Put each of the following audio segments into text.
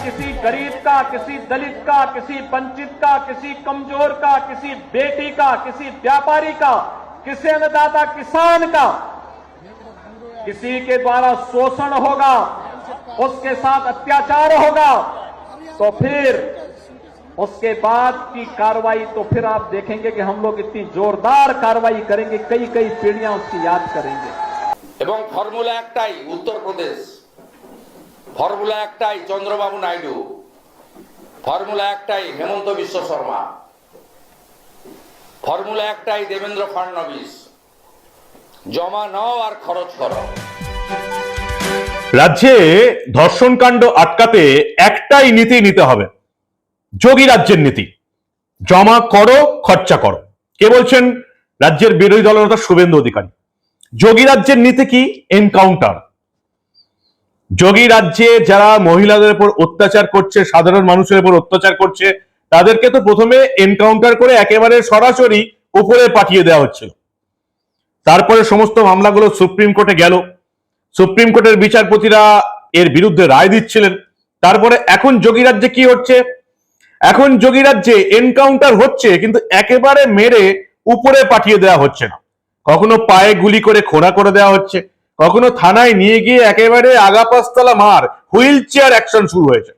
किसी गरीब का, किसी दलित का, किसी वंचित का, किसी कमज़ोर का, किसी बेटी का, किसी व्यापारी का, किसी अन्नदाता किसान का, किसी के द्वारा शोषण होगा, उसके साथ अत्याचार होगा तो फिर उसके बाद की कार्रवाई तो फिर आप देखेंगे कि हम लोग इतनी जोरदार कार्रवाई करेंगे कई कई पीढ़ियाँ उसकी याद करेंगे। एवं फॉर्मूला एक उत्तर प्रदेश। ফর্মুলা একটাই, চন্দ্রবাবু নাইডু। ফর্মুলা একটাই, হেমন্ত বিশ্ব শর্মা। ফর্মুলা একটাই, দেবেন্দ্র ফাডনবিস জমা নাও আর খরচ করো। রাজ্যে ধর্ষণ কাণ্ড আটকাতে একটাই নীতি নিতে হবে। যোগী রাজ্যের নীতি। জমা করো, খরচা করো। কে বলছেন? রাজ্যের বিরোধী দলনেতা শুভেন্দু অধিকারী। যোগী রাজ্যের নীতি কি? এনকাউন্টার। যোগী রাজ্যে যারা মহিলাদের উপর অত্যাচার করছে, সাধারণ মানুষের উপর অত্যাচার করছে, তাদেরকে তো প্রথমে এনকাউন্টার করে একেবারে সরাসরি উপরে পাঠিয়ে দেওয়া হচ্ছিল তারপরে সমস্ত মামলাগুলো সুপ্রিম কোর্টে গেল। সুপ্রিম কোর্টের বিচারপতিরা এর বিরুদ্ধে রায় দিচ্ছিলেন। তারপরে এখন যোগী রাজ্যে কি হচ্ছে? এখন যোগী রাজ্যে এনকাউন্টার হচ্ছে, কিন্তু একেবারে মেরে উপরে পাঠিয়ে দেওয়া হচ্ছে না। কখনো পায়ে গুলি করে খোঁড়া করে দেওয়া হচ্ছে। কখনো থানায় নিয়ে গিয়ে একেবারে আগাপাস্তলা মার, হুইল চেয়ার অ্যাকশন শুরু হয়েছে।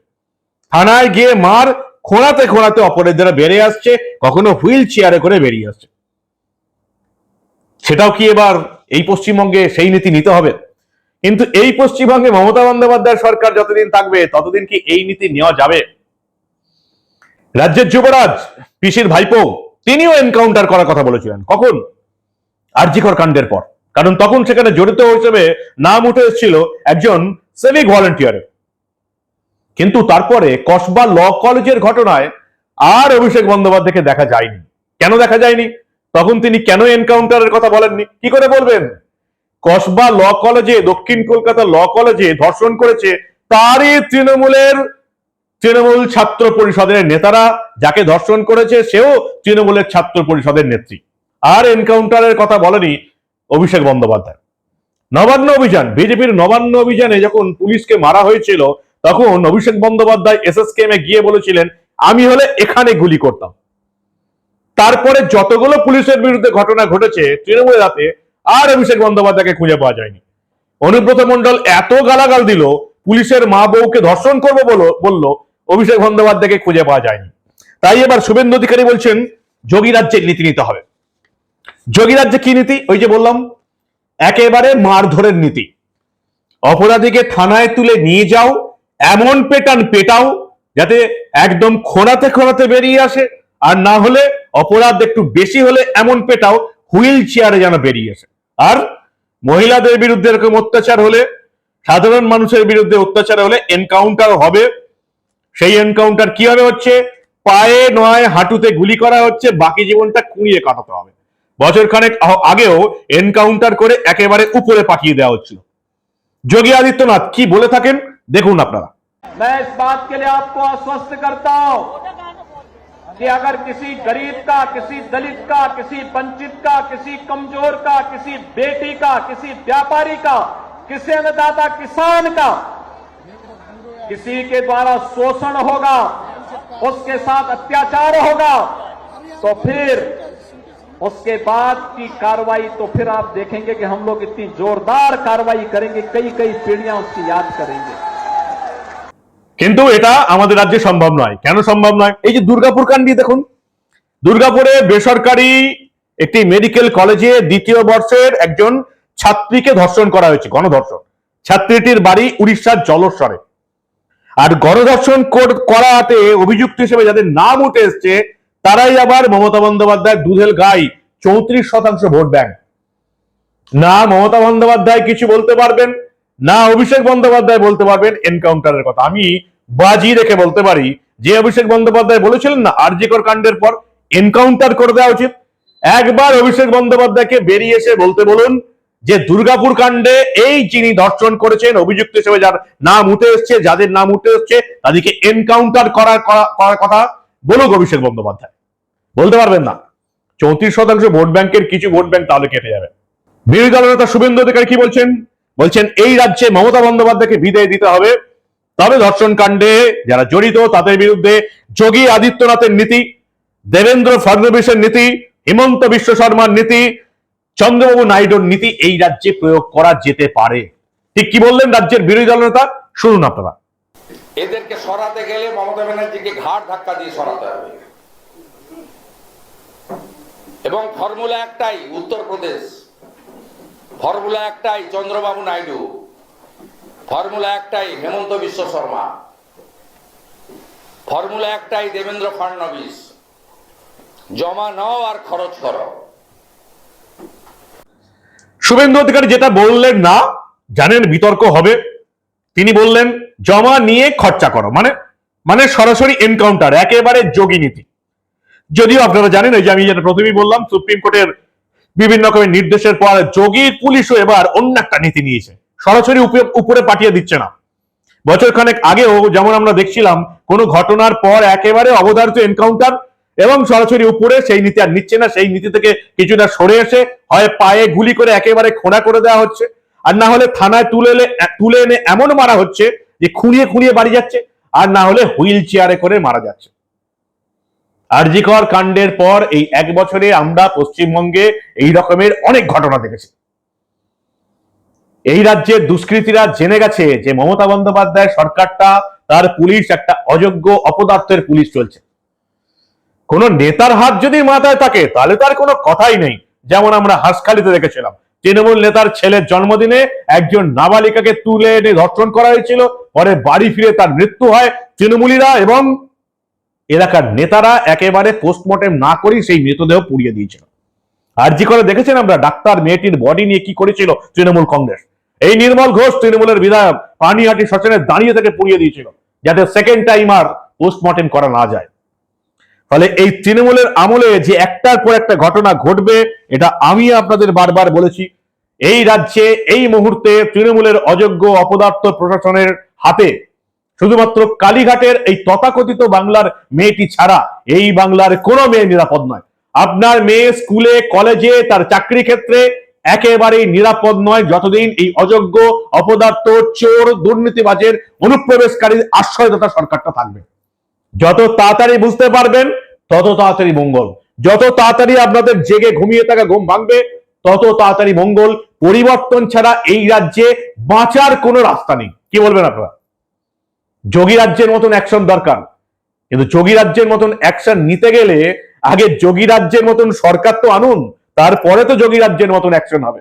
থানায় গিয়ে মার, খোঁড়াতে খোঁড়াতে অপরাধীরা বেড়ে আসছে, কখনো হুইল চেয়ারে করে বেরিয়ে আসছে। সেটাও কি এবার এই পশ্চিমবঙ্গে সেই নীতি নিতে হবে? কিন্তু এই পশ্চিমবঙ্গে মমতা বন্দ্যোপাধ্যায় সরকার যতদিন থাকবে, ততদিন কি এই নীতি নেওয়া যাবে? রাজ্যের যুবরাজ, পিসির ভাইপো, তিনিও এনকাউন্টার করার কথা বলেছিলেন। কখন? আরজিকর কাণ্ডের পর। কারণ তখন সেখানে জড়িত হিসেবে নাম উঠে এসেছিল একজন সিভিক ভলেন্টিয়ারের কিন্তু তারপরে কসবা ল কলেজের ঘটনায় আর অভিষেক বন্দ্যোপাধ্যায়কে দেখা যায়নি। কেন দেখা যায়নি? তখন তিনি কেন এনকাউন্টারের কথা বলেননি? কি করে বলবেন? কসবা ল কলেজে, দক্ষিণ কলকাতা ল কলেজে ধর্ষণ করেছে তারই তৃণমূলের তৃণমূল ছাত্র পরিষদের নেতারা, যাকে ধর্ষণ করেছে সেও তৃণমূলের ছাত্র পরিষদের নেত্রী। আর এনকাউন্টারের কথা বলেনি অভিষেক বন্দ্যোপাধ্যায়। নবান্ন অভিযান, বিজেপির নবান্ন অভিযানে যখন পুলিশকে মারা হয়েছিল, তখন অভিষেক বন্দ্যোপাধ্যায় এসএসকেএম এ গিয়ে বলেছিলেন, আমি হলে এখানে গুলি করতাম। তারপরে যতগুলো পুলিশের বিরুদ্ধে ঘটনা ঘটেছে, তৃণমূলের রাতে আর অভিষেক বন্দ্যোপাধ্যায়কে খুঁজে পাওয়া যায়নি। অনুব্রত মন্ডল এত গালাগাল দিল, পুলিশের মা বউকে ধর্ষণ করব বলো, বলল, অভিষেক বন্দ্যোপাধ্যায়কে খুঁজে পাওয়া যায়নি। তাই এবার শুভেন্দু অধিকারী বলছেন, যোগী রাজ্যের নীতি নিতে হবে। যোগী রাজ্যে কি নীতি? ওই যে বললাম, একেবারে মারধরের নীতি। অপরাধীকে থানায় তুলে নিয়ে যাও, এমন পেটান পেটাও, যাতে একদম খোঁড়াতে খোঁড়াতে বেরিয়ে আসে, আর না হলে অপরাধ একটু বেশি হলে এমন পেটাও, হুইল চেয়ারে যেন বেরিয়ে আসে। আর মহিলাদের বিরুদ্ধে এরকম অত্যাচার হলে, সাধারণ মানুষের বিরুদ্ধে অত্যাচার হলে এনকাউন্টার হবে। সেই এনকাউন্টার কীভাবে হচ্ছে? পায়ে নয় হাঁটুতে গুলি করা হচ্ছে, বাকি জীবনটা কুড়িয়ে কাটাতে হবে। বছর খানেক আহ- আগেও এনকাউন্টার করে একেবারে উপরে পাঠিয়ে দেওয়া হচ্ছিল যোগী আদিত্যনাথ কি বলে থাকেন দেখুন আপনারা मैं इस बात के लिए आपको आश्वस्त करता हूं कि अगर किसी गरीब का किसी दलित का किसी वंचित का किसी कमजोर का किसी बेटी का किसी व्यापारी का किसी अन्नदाता किसान का किसी के द्वारा शोषण होगा उसके साथ अत्याचार होगा तो फिर उसके बाद की कार्रवाई तो फिर आप देखेंगे कि हम लोग इतनी जोरदार कार्रवाई करेंगे कई कई पीढ़ियां उसकी याद करेंगे কিন্তু এটা আমাদের রাজ্যে সম্ভব নয় কেন সম্ভব নয় এই যে দুর্গাপুর কাণ্ডি দেখুন দুর্গাপুরে বেসরকারি একটি মেডিকেল কলেজে দ্বিতীয় বর্ষের একজন ছাত্রীকে ধর্ষণ করা হয়েছে গণধর্ষণ ছাত্রীটির বাড়ি উড়িষ্যার জলস্বরে আর গণধর্ষণ কর- করাতে অভিযুক্ত হিসেবে যাদের নাম উঠে এসছে তারাই আবার মমতা বন্দ্যোপাধ্যায় দুধেল গাই, চৌত্রিশ শতাংশ ভোট ব্যাংক। না, মমতা বন্দ্যোপাধ্যায় কিছু বলতে পারবেন, না, অভিষেক বন্দ্যোপাধ্যায় বলতে পারবেন এনকাউন্টারের কথা। আমি বাজি রেখে বলতে পারি, যে অভিষেক বন্দ্যোপাধ্যায় বলেছিলেন না আরজিকর কাণ্ডের পর এনকাউন্টার করে দেওয়া উচিত। একবার অভিষেক বন্দ্যোপাধ্যায়কে বেরিয়ে এসে বলতে বলুন যে, দুর্গাপুর কাণ্ডে এই যিনি ধর্ষণ করেছেন, অভিযুক্ত হিসেবে যার নাম উঠে এসছে, যাদের নাম উঠে এসছে, তাদেরকে এনকাউন্টার করার করা- করার কথা বলুক অভিষেক বন্দ্যোপাধ্যায়। বলতে পারবেন না। চৌত্রিশ শতাংশ ভোট ব্যাংকের কিছু ভোট ব্যাংক তাহলে কেটে যাবে। বিরোধী দলনেতা শুভেন্দু অধিকারী কি বলছেন? বলছেন, এই রাজ্যে মমতা বন্দ্যোপাধ্যায়কে বিদায় দিতে হবে। তবে ধর্ষণ কাণ্ডে যারা জড়িত, তাদের বিরুদ্ধে যোগী আদিত্যনাথের নীতি, দেবেন্দ্র ফডনবিসের নীতি, হিমন্ত বিশ্ব শর্মার নীতি, চন্দ্রবাবু নাইডুর নীতি এই রাজ্যে প্রয়োগ করা যেতে পারে। ঠিক কি বললেন রাজ্যের বিরোধী দলনেতা শুনুন আপনারা। এদেরকে সরাতে গেলে মমতা ব্যানার্জিকে ঘাট ধাক্কা দিয়ে সরাতে হবে। এবং ফর্মুলা একটাই উত্তরপ্রদেশ ফর্মুলা একটাই, চন্দ্রবাবু নাইডু। ফর্মুলা একটাই, হেমন্ত বিশ্ব শর্মা। ফর্মুলা একটাই, দেবেন্দ্র ফাডনবিস জমা নাও আর খরচ করো। শুভেন্দু অধিকারী যেটা বললেন না, জানেন বিতর্ক হবে। তিনি বললেন, জমা নিয়ে খরচা করো। মানে মানে সরাসরি এনকাউন্টার একেবারে যোগী নীতি। যদিও আপনারা জানেন, এই যে আমি যেটা প্রথমেই বললাম, সুপ্রিম কোর্টের বিভিন্ন রকমের নির্দেশের পর যোগী পুলিশও এবার অন্য একটা নীতি নিয়েছে। সরাসরি উপরে পাঠিয়ে দিচ্ছে না। বছর খানেক আগেও যেমন আমরা দেখছিলাম, কোনো ঘটনার পর একেবারে অবধারিত এনকাউন্টার এবং সরাসরি উপরে সেই নীতি আর নিচ্ছে না। সেই নীতি থেকে কিছুটা সরে এসে হয় পায়ে গুলি করে একেবারে খোঁড়া করে দেওয়া হচ্ছে। আর না হলে থানায় তুলে এলে, তুলে এনে এমন মারা হচ্ছে যে খুঁড়িয়ে খুঁড়িয়ে বাড়ি যাচ্ছে, আর না হলে হুইল চেয়ারে করে মারা যাচ্ছে। আরজিকর কাণ্ডের পর এই এক বছরে আমরা পশ্চিমবঙ্গে এই রকমের অনেক ঘটনা দেখেছি। এই রাজ্যের দুষ্কৃতীরা জেনে গেছে যে মমতা বন্দ্যোপাধ্যায় সরকারটা, তার পুলিশ একটা অযোগ্য অপদার্থের পুলিশ চলছে। কোন নেতার হাত যদি মাথায় থাকে, তাহলে তার কোনো কথাই নেই। যেমন আমরা হাসখালিতে দেখেছিলাম তৃণমূল নেতার ছেলের জন্মদিনে একজন নাবালিকাকে তুলে এনে ধর্ষণ করা হয়েছিল। পরে বাড়ি ফিরে তার মৃত্যু হয়। তৃণমূলীরা এবং এলাকার নেতারা একেবারে পোস্টমর্টেম না করেই সেই মৃতদেহ পুড়িয়ে দিয়েছিল। আর জি করে দেখেছেন আমরা ডাক্তার মেয়েটির বডি নিয়ে কি করেছিল তৃণমূল কংগ্রেস? এই নির্মল ঘোষ তৃণমূলের বিধায়ক, পানিহাটি শ্মশানে দাঁড়িয়ে থেকে পুড়িয়ে দিয়েছিল, যাতে সেকেন্ড টাইম আর পোস্টমর্টেম করা না যায়। ফলে এই তৃণমূলের আমলে যে একটার পর একটা ঘটনা ঘটবে, এটা আমি আপনাদের বারবার বলেছি। এই রাজ্যে এই মুহূর্তে তৃণমূলের অযোগ্য অপদার্থ প্রশাসনের হাতে শুধুমাত্র কালীঘাটের এই তথাকথিত বাংলার মেয়েটি ছাড়া এই বাংলার কোনো মেয়ে নিরাপদ নয়। আপনার মেয়ে স্কুলে, কলেজে, তার চাকরি ক্ষেত্রে একেবারেই নিরাপদ নয় যতদিন এই অযোগ্য অপদার্থ চোর দুর্নীতিবাজের অনুপ্রবেশকারীর আশ্রয়দাতা সরকারটা থাকবে। যত তাড়াতাড়ি বুঝতে পারবেন, তত তাড়াতাড়ি মঙ্গল। যত তাড়াতাড়ি আপনাদের জেগে ঘুমিয়ে থাকা ঘুম ভাঙবে, তত তাড়াতাড়ি মঙ্গল। পরিবর্তন ছাড়া এই রাজ্যে বাঁচার কোনো রাস্তা নেই। কি বলবেন আপনারা? যোগী রাজ্যের মতন অ্যাকশন দরকার। কিন্তু যোগী রাজ্যের মতন অ্যাকশন নিতে গেলে আগে যোগী রাজ্যের মতন সরকার তো আনুন, তারপরে তো যোগী রাজ্যের মতন অ্যাকশন হবে।